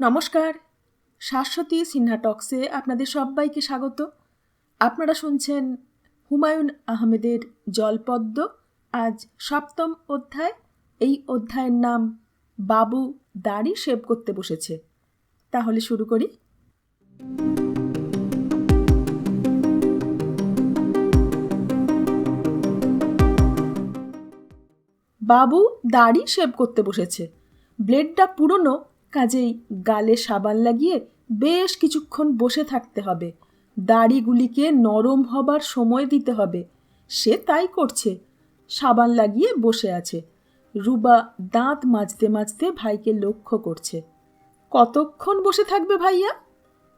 নমস্কার। শাশ্বতী সিনহা টক্সে আপনাদের সবাইকে স্বাগত। আপনারা শুনছেন হুমায়ুন আহমেদের জলপদ্ম। আজ সপ্তম অধ্যায়। এই অধ্যায়ের নাম বাবু দাড়ি শেভ করতে বসেছে। তাহলে শুরু করি। বাবু দাড়ি শেভ করতে বসেছে। ব্লেডটা পুরনো কাজেই গালে সাবান লাগিয়ে বেশ কিছুক্ষণ বসে থাকতে হবে। দাড়িগুলিকে নরম হবার সময় দিতে হবে। সে তাই করছে। সাবান লাগিয়ে বসে আছে। রুবা দাঁত মাজতে মাজতে ভাইকে লক্ষ্য করছে। কতক্ষণ বসে থাকবে ভাইয়া?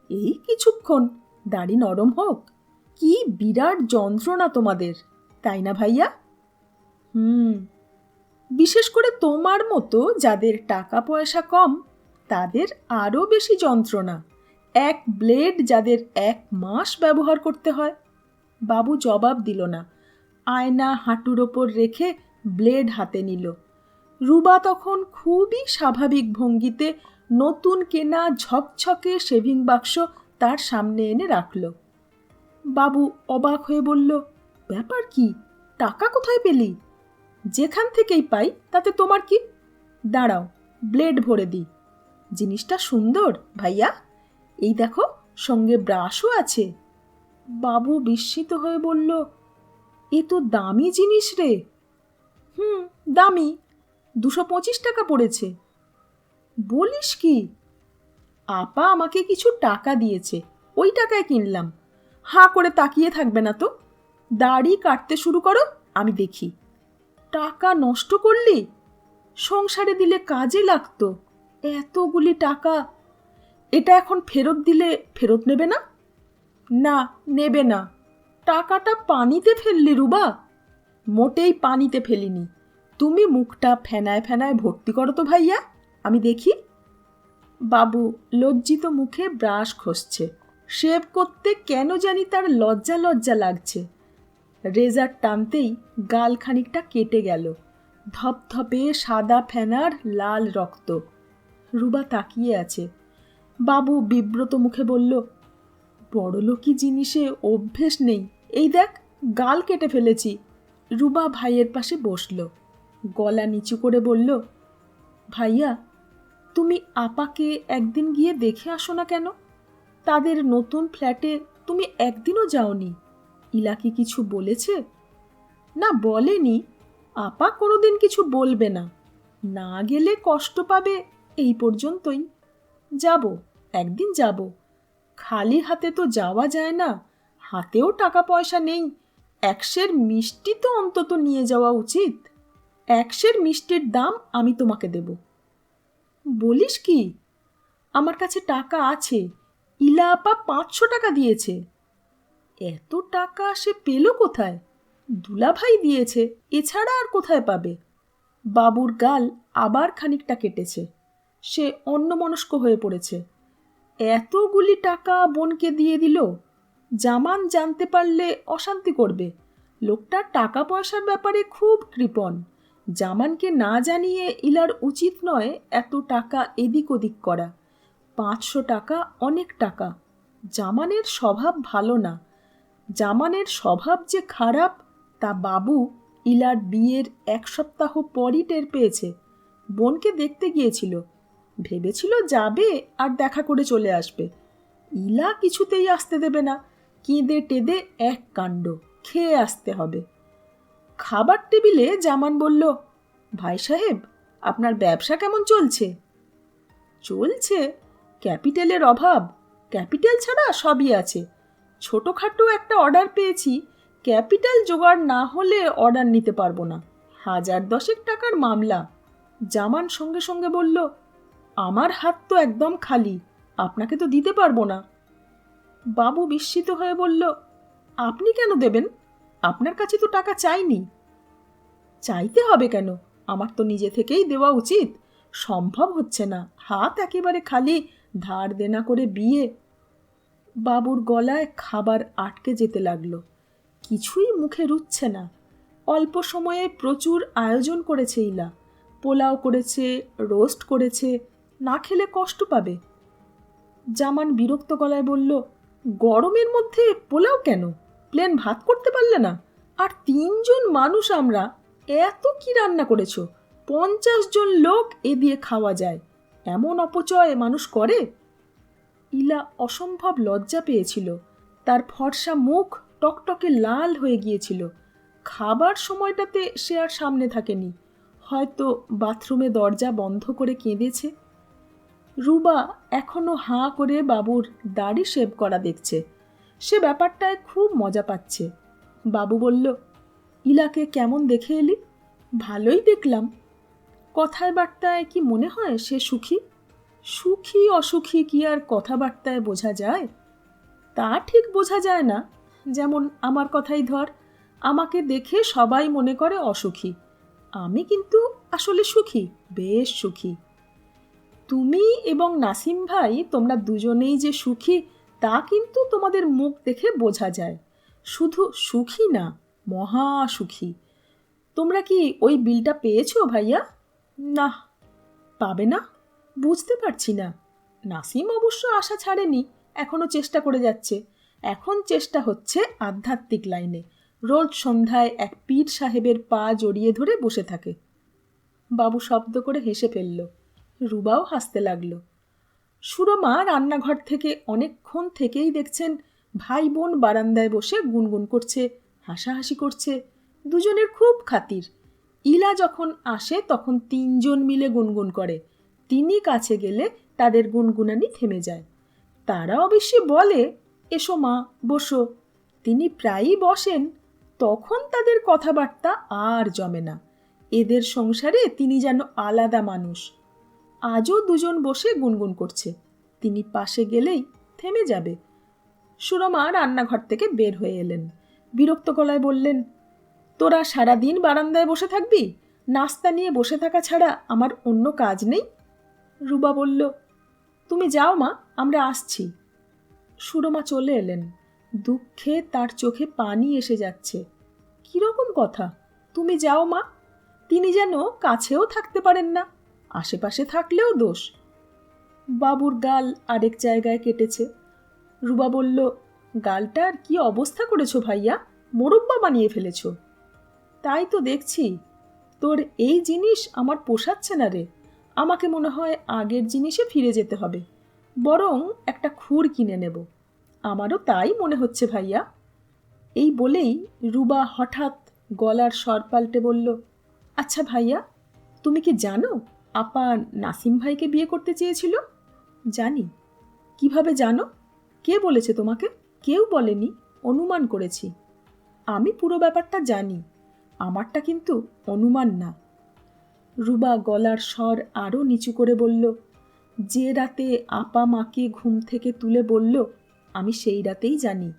এই কিছুক্ষণ। দাড়ি নরম হোক। কি বিরাট যন্ত্রণা তোমাদের। তাই না ভাইয়া? হুম। বিশেষ করে তোমার মতো যাদের টাকা পয়সা কম তাদের আরও বেশি যন্ত্রণা। এক ব্লেড যাদের এক মাস ব্যবহার করতে হয়। বাবু জবাব দিল না। আয়না হাঁটুর ওপর রেখে ব্লেড হাতে নিল। রুবা তখন খুবই স্বাভাবিক ভঙ্গিতে নতুন কেনা ঝকঝকে শেভিং বাক্স তার সামনে এনে রাখল। বাবু অবাক হয়ে বলল, ব্যাপার কি? টাকা কোথায় পেলি? যেখান থেকেই পাই, তাতে তোমার কি? দাঁড়াও, ব্লেড ভরে দিই। জিনিসটা সুন্দর, ভাইয়া। এই দেখো, সঙ্গে ব্রাশও আছে। বাবু বিস্মিত হয়ে বলল, এ তো দামি জিনিস রে। হুম, দামি। দুশো পঁচিশ টাকা পড়েছে। বলিস কি? আপা আমাকে কিছু টাকা দিয়েছে, ওই টাকায় কিনলাম। হাঁ করে তাকিয়ে থাকবে না তো। দাড়ি কাটতে শুরু করো, আমি দেখি। টাকা নষ্ট করলি? সংসারে দিলে কাজে লাগতো। এতগুলি টাকা, এটা এখন ফেরত দিলে ফেরত নেবে না? না, নেবে না। টাকাটা পানিতে ফেললি, রুবা। মোটেই পানিতে ফেলিনি। তুমি মুখটা ফেনায় ফেনায় ভর্তি করো তো ভাইয়া, আমি দেখি। বাবু লজ্জিত মুখে ব্রাশ খসছে শেভ করতে কেন জানি তার লজ্জা লজ্জা লাগছে। রেজার টানতেই গাল খানিকটা কেটে গেল। ধপধপে সাদা ফেনার লাল রক্ত। রুবা তাকিয়ে আছে। বাবু বিব্রত মুখে বলল বড়লোকি জিনিসে অভ্যেস নেই। এই দেখ, গাল কেটে ফেলেছি। রুবা ভাইয়ের পাশে বসল। গলা নিচু করে বলল, ভাইয়া, তুমি আপাকে একদিন গিয়ে দেখে আসো না কেন? তাদের নতুন ফ্ল্যাটে তুমি একদিনও যাওনি। ইলা কি কিছু বলেছে? না, বলেনি। আপা কোনোদিন কিছু বলবে না। না গেলে কষ্ট পাবে এই পর্যন্তই। যাব, একদিন যাব। খালি হাতে তো যাওয়া যায় না, হাতেও টাকা পয়সা নেই। একশের মিষ্টি তো অন্তত নিয়ে যাওয়া উচিত। একশের মিষ্টির দাম আমি তোমাকে দেব। বলিস কি? আমার কাছে টাকা আছে ইলা আপা পাঁচশো টাকা দিয়েছে। এত টাকা সে পেল কোথায়? দুলাভাই দিয়েছে, এছাড়া আর কোথায় পাবে? বাবুর গাল আবার খানিকটা কেটেছে। সে অন্যমনস্ক হয়ে পড়েছে। এতগুলি টাকা বোনকে দিয়ে দিল, জামান জানতে পারলে অশান্তি করবে। লোকটা টাকা পয়সার ব্যাপারে খুব কৃপণ। জামানকে না জানিয়ে ইলার উচিত নয় এত টাকা এদিক ওদিক করা। পাঁচশো টাকা অনেক টাকা। জামানের স্বভাব ভালো না। জামানের স্বভাব যে খারাপ, তা বাবু ইলার বিয়ের এক সপ্তাহ পরই টের পেয়েছে। বোনকে দেখতে গিয়েছিল। ভেবেছিল যাবে আর দেখা করে চলে আসবে। ইলা কিছুতেই আসতে দেবে না। কেঁদে টেদে এক কাণ্ড খেয়ে আসতে হবে। খাবার টেবিলে জামান বলল, ভাই সাহেব, আপনার ব্যবসা কেমন চলছে? চলছে? ক্যাপিটালের অভাব। ক্যাপিটাল ছাড়া সবই আছে। ছোটোখাটো একটা অর্ডার পেয়েছি। ক্যাপিটাল জোগাড় না হলে অর্ডার নিতে পারব না। হাজার দশেক টাকার মামলা। জামান সঙ্গে সঙ্গে বলল আমার হাত তো একদম খালি, আপনাকে তো দিতে পারব না। বাবু বিস্মিত হয়ে বলল, আপনি কেন দেবেন? আপনার কাছে তো টাকা চাইনি। চাইতে হবে কেন? আমার তো নিজে থেকেই দেওয়া উচিত। সম্ভব হচ্ছে না। হাত একেবারে খালি, ধার দেনা করে বিয়ে। বাবুর গলায় খাবার আটকে যেতে লাগল। কিছুই মুখে রুচ্ছে না। অল্প সময়ে প্রচুর আয়োজন করেছে ইলা। পোলাও করেছে, রোস্ট করেছে না খেলে কষ্ট পাবে? জামান বিরক্ত গলায় বলল, গরমের মধ্যে পোলাও কেন? প্লেন ভাত করতে পারলে না? আর তিনজন মানুষ আমরা, এত কি রান্না করেছ? পঞ্চাশ জন লোক এ দিয়ে খাওয়া যায়। এমন অপচয় মানুষ করে? ইলা অসম্ভব লজ্জা পেয়েছিল। তার ফর্সা মুখ টকটকে লাল হয়ে গিয়েছিল। খাবার সময়টাতে সে আর সামনে থাকেনি। হয়তো বাথরুমে দরজা বন্ধ করে কেঁদেছে। রুবা এখনও হাঁ করে বাবুর দাড়ি শেভ করা দেখছে। সে ব্যাপারটায় খুব মজা পাচ্ছে। বাবু বলল, ইলাকে কেমন দেখে এলি? ভালোই দেখলাম। কথায় বার্তায় কি মনে হয় সে সুখী? সুখী, অসুখী কি আর কথাবার্তায় বোঝা যায়? তা ঠিক বোঝা যায় না। যেমন আমার কথাই ধর, আমাকে দেখে সবাই মনে করে অসুখী। আমি কিন্তু আসলে সুখী, বেশ সুখী। তুমি এবং নাসিম ভাই তোমরা দুজনেই যে সুখী, তা কিন্তু তোমাদের মুখ দেখে বোঝা যায়। শুধু সুখী না, মহা সুখী। তোমরা কি ওই বিলটা পেয়েছ ভাইয়া? না। পাবে না? বুঝতে পারছি না। নাসিম অবশ্য আশা ছাড়েনি এখনও চেষ্টা করে যাচ্ছে। এখন চেষ্টা হচ্ছে আধ্যাত্মিক লাইনে। রোজ সন্ধ্যায় এক পীর সাহেবের পা জড়িয়ে ধরে বসে থাকে। বাবু শব্দ করে হেসে ফেলল। রুবাও হাসতে লাগল। সুরমা রান্নাঘর থেকে অনেকক্ষণ থেকেই দেখছেন ভাই বোন বারান্দায় বসে গুনগুন করছে, হাসাহাসি করছে। দুজনের খুব খাতির। ইলা যখন আসে তখন তিনজন মিলে গুনগুন করে। তিনি কাছে গেলে তাদের গুনগুনানি থেমে যায়। তারা অবশ্যই বলে, এসো মা, বসো। তিনি প্রায়ই বসেন, তখন তাদের কথাবার্তা আর জমে না। এদের সংসারে তিনি যেন আলাদা মানুষ। আজও দুজন বসে গুনগুন করছে। তিনি পাশে গেলেই থেমে যাবে। সুরমা রান্নাঘর থেকে বের হয়ে এলেন। বিরক্ত গলায় বললেন, তোরা সারাদিন বারান্দায় বসে থাকবি? নাস্তা নিয়ে বসে থাকা ছাড়া আমার অন্য কাজ নেই? রুবা বলল, তুমি যাও মা, আমরা আসছি। সুরমা চলে এলেন। দুঃখে তার চোখে পানি এসে যাচ্ছে। কীরকম কথা? তুমি যাও মা। তিনি যেন কাছেও থাকতে পারেন না। আশেপাশে থাকলেও দোষ। বাবুর গাল আরেক জায়গায় কেটেছে। রুবা বলল, গালটার কি অবস্থা করেছ ভাইয়া? মোরব্বা বানিয়ে ফেলেছো। তাই তো দেখছি, তোর এই জিনিস আমার পোষাচ্ছে না রে। আমাকে মনে হয় আগের জিনিসে ফিরে যেতে হবে। বরং একটা খুর কিনে নেব। আমারও তাই মনে হচ্ছে ভাইয়া। এই বলেই রুবা হঠাৎ গলার স্বর পাল্টে বলল আচ্ছা ভাইয়া, তুমি কি জানো আপা নাসিম ভাইকে বিয়ে করতে চেয়েছিল? জানি। কীভাবে জানো? কে বলেছে তোমাকে? কেউ বলেনি। অনুমান করেছি। আমি পুরো ব্যাপারটা জানি। আমারটা কিন্তু অনুমান না। রুবা গলার স্বর আরও নিচু করে বলল, যে রাতে আপা মাকে ঘুম থেকে তুলে বলল, আমি সেই রাতেই জানি।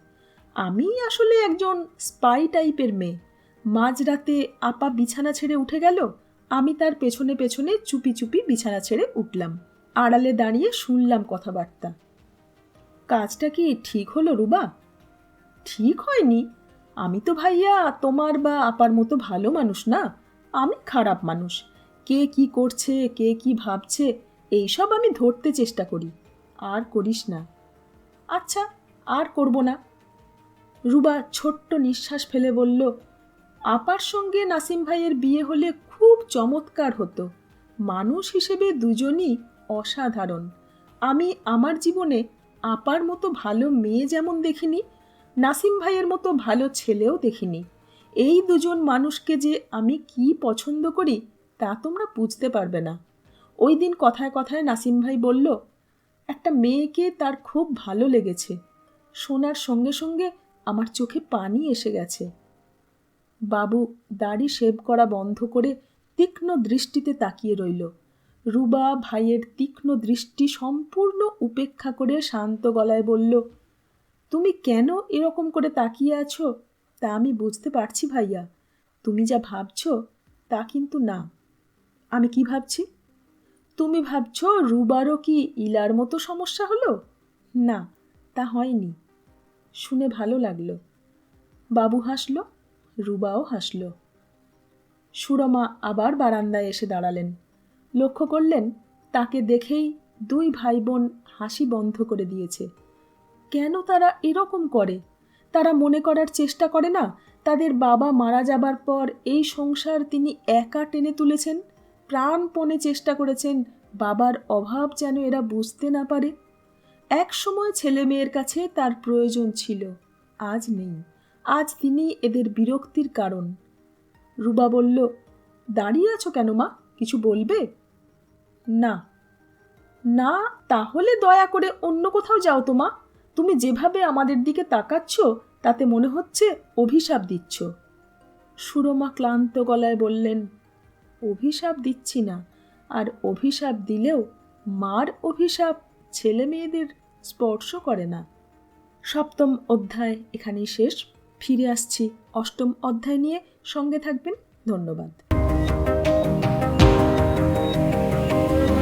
আমি আসলে একজন স্পাই টাইপের মেয়ে। মাঝরাতে আপা বিছানা ছেড়ে উঠে গেল আমি তার পেছনে পেছনে চুপি চুপি বিছানা ছেড়ে উঠলাম। আড়ালে দাঁড়িয়ে শুনলাম কথাবার্তা। কাজটা কি ঠিক হলো, রুবা? ঠিক হয়নি। আমি তো ভাইয়া তোমার বা আপার মতো ভালো মানুষ না। আমি খারাপ মানুষ। কে কি করছে, কে কি ভাবছে, এইসব আমি ধরতে চেষ্টা করি। আর করিস না। আচ্ছা আর করব না। রুবা ছোট্ট নিঃশ্বাস ফেলে বলল আপার সঙ্গে নাসিম ভাইয়ের বিয়ে হলে খুব চমৎকার হতো। মানুষ হিসেবে দুজনই অসাধারণ। আমি আমার জীবনে আপার মতো ভালো মেয়ে যেমন দেখিনি, নাসিম ভাইয়ের মতো ভালো ছেলেও দেখিনি। এই দুজন মানুষকে যে আমি কি পছন্দ করি তা তোমরা বুঝতে পারবে না। ওই দিন কথায় কথায় নাসিম ভাই বলল, একটা মেয়েকে তার খুব ভালো লেগেছে। শোনার সঙ্গে সঙ্গে আমার চোখে পানি এসে গেছে। বাবু দাড়ি শেভ করা বন্ধ করে তীক্ষ্ণ দৃষ্টিতে তাকিয়ে রইল। রুবা ভাইয়ের তীক্ষ্ণ দৃষ্টি সম্পূর্ণ উপেক্ষা করে শান্ত গলায় বলল, তুমি কেন এরকম করে তাকিয়ে আছো? তা আমি বুঝতে পারছি ভাইয়া। তুমি যা ভাবছ তা কিন্তু না। আমি কি ভাবছি? তুমি ভাবছ রুবারও কি ইলার মতো সমস্যা হলো? না, তা হয়নি। শুনে ভালো লাগল। বাবু হাসল। রুবাও হাসল। সুরমা আবার বারান্দায় এসে দাঁড়ালেন। লক্ষ্য করলেন, তাকে দেখেই দুই ভাই বোন হাসি বন্ধ করে দিয়েছে। কেন তারা এরকম করে? তারা মনে করার চেষ্টা করে না, তাদের বাবা মারা যাবার পর এই সংসার তিনি একা টেনে তুলেছেন? প্রাণপণে চেষ্টা করেছেন, বাবার অভাব যেন এরা বুঝতে না পারে? এক সময় ছেলে মেয়ের কাছে তার প্রয়োজন ছিল, আজ নেই। আজ তিনি এদের বিরক্তির কারণ। রুবা বলল, দাঁড়িয়ে আছো কেন মা? কিছু বলবে? না। না, তাহলে দয়া করে অন্য কোথাও যাও তো মা। তুমি যেভাবে আমাদের দিকে তাকাচ্ছ, তাতে মনে হচ্ছে অভিশাপ দিচ্ছ। সুরমা ক্লান্ত গলায় বললেন, অভিশাপ দিচ্ছি না। আর অভিশাপ দিলেও মার অভিশাপ ছেলে মেয়েদের স্পর্শ করে না। সপ্তম অধ্যায় এখানেই শেষ। ফিরে আসছি। অষ্টম অধ্যায় নিয়ে সঙ্গে থাকবেন। ধন্যবাদ।